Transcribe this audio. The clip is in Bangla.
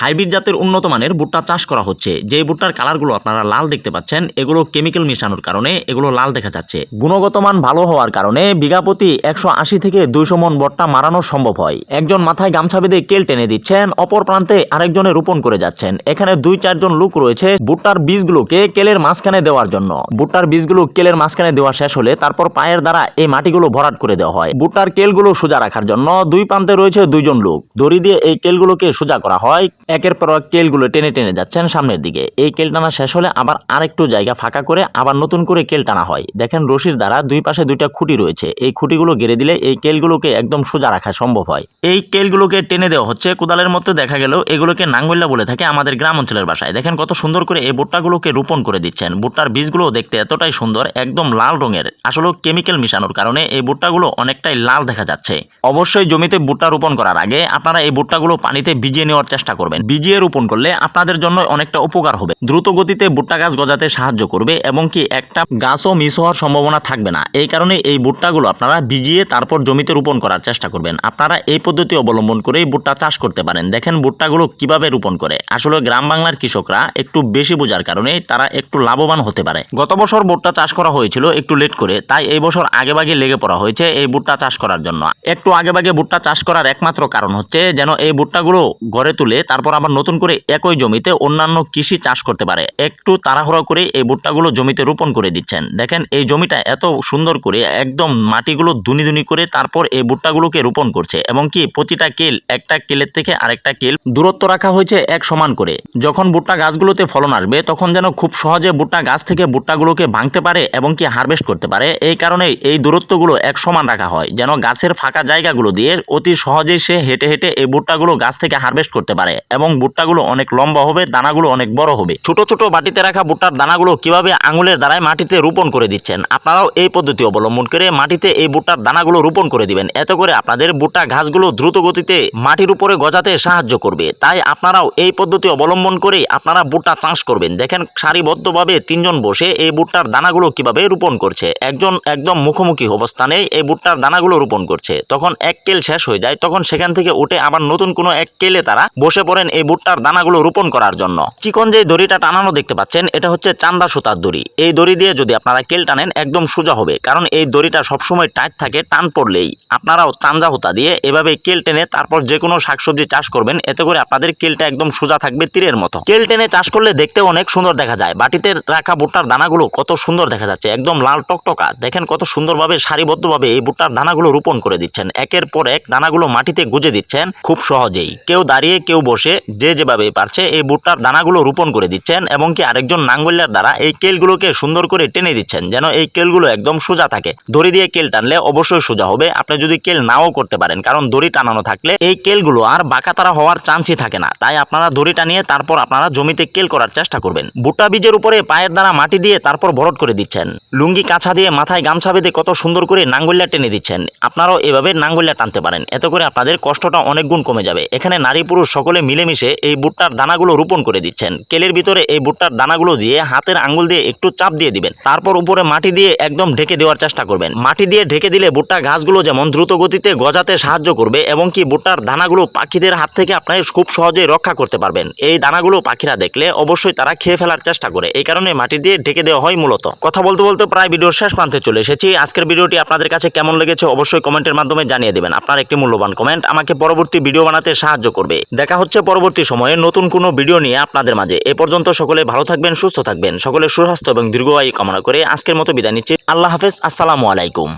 হাইব্রিড জাতের উন্নত মানের ভুট্টা চাষ করা হচ্ছে। যে ভুট্টার কালারগুলো আপনারা লাল দেখতে পাচ্ছেন, এগুলো কেমিক্যাল মিশানোর কারণে এগুলো লাল দেখা যাচ্ছে। গুণগত মান ভালো হওয়ার কারণে বিঘাপতি একশো আশি থেকে দুইশো মন ভুট্টা মারানো সম্ভব হয়। একজন মাথায় গামছা বেঁধে কেল টেনে দিচ্ছেন, অপর প্রান্তে আরেকজনে রোপণ করে যাচ্ছেন। এখানে দুই চারজন লোক রয়েছে ভুট্টার বীজগুলোকে কেলের মাঝখানে দেওয়ার জন্য। ভুট্টার বীজগুলো কেলের মাঝখানে দেওয়া শেষ হলে তারপর পায়ের দ্বারা এই মাটিগুলো ভরাট করে দেওয়া হয়। ভুট্টার কেলগুলো সোজা রাখার জন্য দুই প্রান্তে রয়েছে দুইজন লোক। দড়ি দিয়ে এই কেলগুলোকে সোজা করা হয়। একের পর এক কেলগুলো টেনে টেনে যাচ্ছেন সামনের দিকে। এই কেল টানা শেষ হলে আবার আরেকটু জায়গা ফাঁকা করে আবার নতুন করে কেল টানা হয়। দেখেন রশির দ্বারা দুই পাশে দুইটা খুঁটি রয়েছে। এই খুঁটিগুলো গেড়ে দিলে এই কেলগুলোকে একদম সোজা রাখা সম্ভব হয়। এই কেলগুলোকে টেনে দেওয়া হচ্ছে। কোদালের মধ্যে দেখা গেল এগুলোকে নাঙ্গল্লা বলে থাকে আমাদের গ্রাম অঞ্চলের বাসায়। দেখেন কত সুন্দর করে এই ভুট্টাগুলোকে রোপণ করে দিচ্ছেন। ভুট্টার বীজগুলো দেখতে এতটাই সুন্দর, একদম লাল রঙের। আসলে কেমিক্যাল মিশানোর কারণে এই ভুট্টাগুলো অনেকটাই লাল দেখা যাচ্ছে। অবশ্যই জমিতে ভুট্টা রোপণ করার আগে আপনারা এই ভুট্টাগুলো পানিতে ভিজিয়ে নেওয়ার চেষ্টা করবেন। ভিজিয়ে রোপণ করলে আপনাদের জন্য অনেকটা উপকার হবে। দ্রুত গতিতে ভুট্টা গাছ গজাতে সাহায্য করবে এবং কি একটা গাছও মিস হওয়ার সম্ভাবনা থাকবে না। এই কারণে এই ভুট্টাগুলো আপনারা ভিজিয়ে তারপর জমিতে রোপণ করার চেষ্টা করবেন। আপনারা এই পদ্ধতি অবলম্বন করেই ভুট্টা চাষ করতে পারেন। দেখেন ভুট্টাগুলো কীভাবে রোপণ করে। আসলে গ্রাম বাংলার কৃষকরা একটু বেশি বোঝার কারণে তারা একটু লাভবান হতে পারে। গত বছর ভুট্টা চাষ করা হয়েছিল একটু লেট করে, তাই এই বছর আগেভাগে লেগে পড়া হয়েছে এই ভুট্টা চাষ করার জন্য। একটু আগেভাগে ভুট্টা চাষ করার একমাত্র কারণ হচ্ছে যেন এই ভুট্টাগুলো গড়ে তুলে তারপর আবার নতুন করে একই জমিতে অন্যান্য কৃষি চাষ করতে পারে। একটু তাড়াহুড়া করে এই ভুট্টাগুলো জমিতে রোপণ করে দিচ্ছেন। দেখেন, এই জমিটা এত সুন্দর করে একদম মাটিগুলো দুনি দুনি করে তারপর এই ভুট্টাগুলোকে রোপণ করছে এবং কি প্রতিটা কেল, একটা কেলের থেকে আরেকটা কেল দূরত্ব রাখা হয়েছে এক সমান করে। যখন ভুট্টা গাছগুলোতে ফলন আসবে, তখন যেন খুব সহজে ভুট্টা গাছ থেকে ভুট্টাগুলোকে ভাঙতে পারে এবং কি হারভেস্ট করতে পারে। এই কারণে এই দূরত্বগুলো এক সমান রাখা হয়, যেন গাছের ফাঁকা জায়গাগুলো দিয়ে অতি সহজেই সে হেঁটে হেঁটে এই ভুট্টাগুলো গাছ থেকে হারভেস্ট করতে পারে। এবং ভুট্টাগুলো অনেক লম্বা হবে, দানাগুলো অনেক বড় হবে। ছোট ছোট বাটিতে রাখা ভুট্টার দানাগুলো কীভাবে আঙুলের দ্বারায় মাটিতে রোপণ করে দিচ্ছেন? আপনারাও এই পদ্ধতি অবলম্বন করে মাটিতে এই ভুট্টার দানাগুলো রোপণ করে দিবেন। এত করে আপনাদের ভুট্টা ঘাসগুলো দ্রুত গতিতে মাটির উপরে গজাতে সাহায্য করবে। তাই আপনারাও এই পদ্ধতি অবলম্বন করেই আপনারা ভুট্টা চাষ করবেন। দেখেন, সারিবদ্ধভাবে তিনজন বসে এই ভুট্টার দানাগুলো কীভাবে রোপণ করছে। একজন একদম মুখোমুখি অবস্থানে এই ভুট্টার দানাগুলো রোপণ করছে। তখন এক কেল শেষ হয়ে যায়। তখন সেখান থেকে উঠে আবার নতুন কোনো এক কেলে তারা বসে পড়েন এই ভুট্টার দানাগুলো রোপণ করার জন্য। চিকন যে দড়িটা টানানো দেখতে পাচ্ছেন, এটা হচ্ছে চান্দা সুতার দড়ি। এই দড়ি দিয়ে যদি আপনারা কেল টানেন, একদম সোজা হবে, কারণ এই দড়িটা সবসময় টাইট থাকে, টান পড়লেই। আপনারাও চান্দা হুতা দিয়ে এভাবে কেল টেনে তারপর যে কোনো শাকসবজি চাষ করবেন, এতে করে আপনাদের কেলটা একদম সোজা থাকবে তীরের মতো। কেল টেনে চাষ করলে দেখতে অনেক সুন্দর দেখা যায়। বাটিতে রাখা ভুট্টার দানাগুলো কত সুন্দর দেখা যাচ্ছে, একদম লাল টকটকা। দেখেন কত সুন্দরভাবে, সারিবদ্ধভাবে এই ভুট্টার দানাগুলো রোপণ করে দিচ্ছেন। একের পর এক দানাগুলো মাটিতে গুজে দিচ্ছেন, খুব সহজেই। কেউ দাঁড়িয়ে, কেউ বসে যে যেভাবে পারছে এই ভুট্টার দানাগুলো রোপণ করে দিচ্ছেন এবং কি আরেকজন নাঙ্গল্যার দ্বারা এই কেলগুলোকে সুন্দর করে টেনে দিচ্ছেন, যেন এই কেলগুলো একদম সোজা থাকে। দড়ি দিয়ে কেল টানলে অবশ্যই সোজা হবে। আপনি যদি কেল নাও করতে পারেন, কারণ দড়ি টানানো থাকলে এই কেলগুলো আর বাঁকাতারা হওয়ার চান্সই থাকে না। তাই আপনারা দড়ি টানিয়ে তারপর আপনারা জমিতে কেল করার চেষ্টা করবেন। ভুট্টা বীজের উপরে পায়ের দ্বারা মাটি দিয়ে তারপর ভরট করে দিচ্ছেন। লুঙ্গি কাছা দিয়ে মাথায় গামছা বেঁধে কত সুন্দর করে নাঙ্গল্যা টেনে দিচ্ছেন। আপনারাও এভাবে নাঙ্গল্যা টানতে পারেন। এত করে আপনাদের কষ্টটা অনেক গুণ কমে যাবে। এখানে নারী পুরুষ সকলে মিলেমিশে এই ভুট্টার দানাগুলো রোপণ করে দিচ্ছেন। কেলের ভিতরে এই ভুট্টার দানাগুলো দিয়ে হাতের আঙ্গুল দিয়ে একটু চাপ দিয়ে দিবেন। তারপর উপরে মাটি দিয়ে একদম ঢেকে দেওয়ার চেষ্টা করবেন। মাটি দিয়ে ঢেকে দিলে ভুট্টা ঘাসগুলো যেমন দ্রুত গতিতে গজাতে সাহায্য করবে এবং কি ভুট্টার দানাগুলো পাখিদের হাত থেকে আপনার খুব সহজেই রক্ষা করতে পারবেন। এই দানাগুলো পাখিরা দেখলে অবশ্যই তারা খেয়ে ফেলার চেষ্টা করে। এই কারণে মাটি দিয়ে ঢেকে দেওয়া হয় মূলত। কথা বলতে বলতে প্রায় ভিডিওর শেষ প্রান্তে চলে এসেছি। আজকের ভিডিওটি আপনাদের কাছে কেমন লেগেছে অবশ্যই কমেন্টের মাধ্যমে জানিয়ে দেবেন। আপনার একটি মূল্যবান কমেন্ট আমাকে পরবর্তী ভিডিও বানাতে সাহায্য করবে। দেখা হচ্ছে পরবর্তী সময়ে নতুন কোনো ভিডিও নিয়ে আপনাদের মাঝে। এ পর্যন্ত সকলে ভালো থাকবেন, সুস্থ থাকবেন। সকলে সুস্বাস্থ্য এবং দীর্ঘ আয়ু কামনা করে আজকের মতো বিদায় নিচ্ছি। আল্লাহ হাফেজ, আসসালামু আলাইকুম।